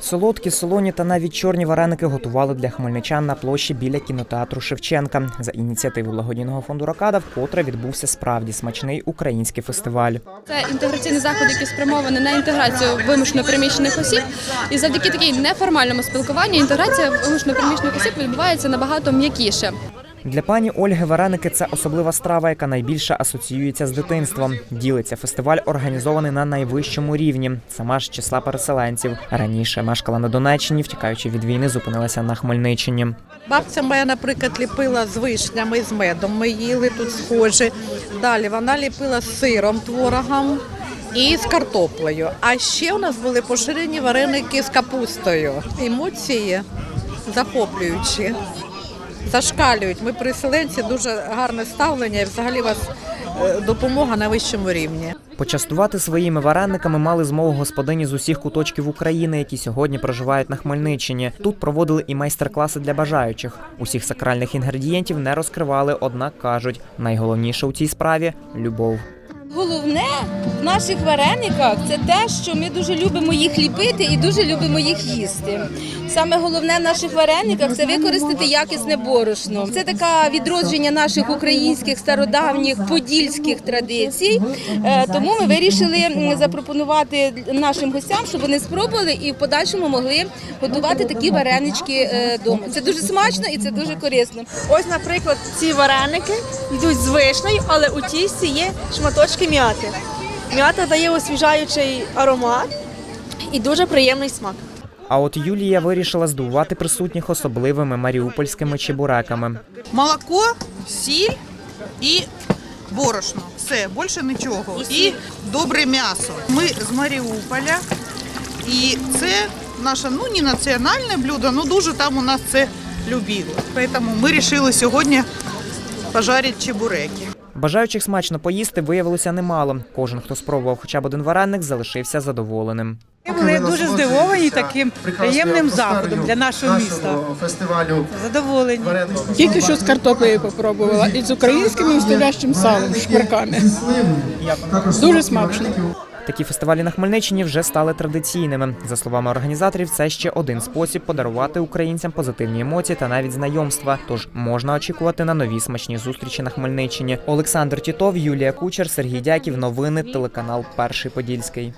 Солодкі, солоні та навіть чорні вареники готували для хмельничан на площі біля кінотеатру Шевченка. За ініціативи благодійного фонду Рокада вкотре відбувся справді смачний український фестиваль. Це інтеграційний заход, який спрямований на інтеграцію вимушено переміщених осіб. І завдяки такій неформальному спілкуванню інтеграція вимушено переміщених осіб відбувається набагато м'якіше. Для пані Ольги вареники це особлива страва, яка найбільше асоціюється з дитинством. Ділиться фестиваль, організований на найвищому рівні. Сама ж числа переселенців. Раніше мешкала на Донеччині, втікаючи від війни, зупинилася на Хмельниччині. Бабця моя, наприклад, ліпила з вишнями, з медом. Ми їли тут схожі. Далі вона ліпила з сиром, творогом і з картоплею. А ще у нас були поширені вареники з капустою. Емоції захоплюючі, зашкалюють. Ми переселенці, дуже гарне ставлення і взагалі вас е, допомога на вищому рівні. Почастувати своїми варениками мали змогу господині з усіх куточків України, які сьогодні проживають на Хмельниччині. Тут проводили і майстер-класи для бажаючих. Усіх сакральних інгредієнтів не розкривали, однак кажуть, найголовніше у цій справі любов. Головне в наших варениках це те, що ми дуже любимо їх ліпити і дуже любимо їх їсти. Саме головне в наших варениках це використати якісне борошно. Це таке відродження наших українських стародавніх подільських традицій. Е, Тому ми вирішили запропонувати нашим гостям, щоб вони спробували і в подальшому могли готувати такі варенички вдома. Це дуже смачно і це дуже корисно. Ось, наприклад, ці вареники йдуть з вишнею, але у тісті є шматочки м'яти. М'ята дає освіжаючий аромат і дуже приємний смак. А от Юлія вирішила здивувати присутніх особливими маріупольськими чебуреками. молоко, сіль і борошно. Все, більше нічого. І добре м'ясо. Ми з Маріуполя. І це наше ну не національне блюдо, але дуже там у нас це любили. Тому ми вирішили сьогодні пожарити чебуреки. Бажаючих смачно поїсти виявилося немало. Кожен, хто спробував хоча б один вареник, залишився задоволеним. Ми були дуже здивовані таким приємним заходом для нашого міста. фестивалю Задоволені. Тільки що з картоплею попробувала і з українським настоящим салом, шкварками. Дуже смачно. Такі фестивалі на Хмельниччині вже стали традиційними. За словами організаторів, це ще один спосіб подарувати українцям позитивні емоції та навіть знайомства. Тож можна очікувати на нові смачні зустрічі на Хмельниччині. Олександр Тітов, Юлія Кучер, Сергій Дяків. Новини телеканал Перший Подільський.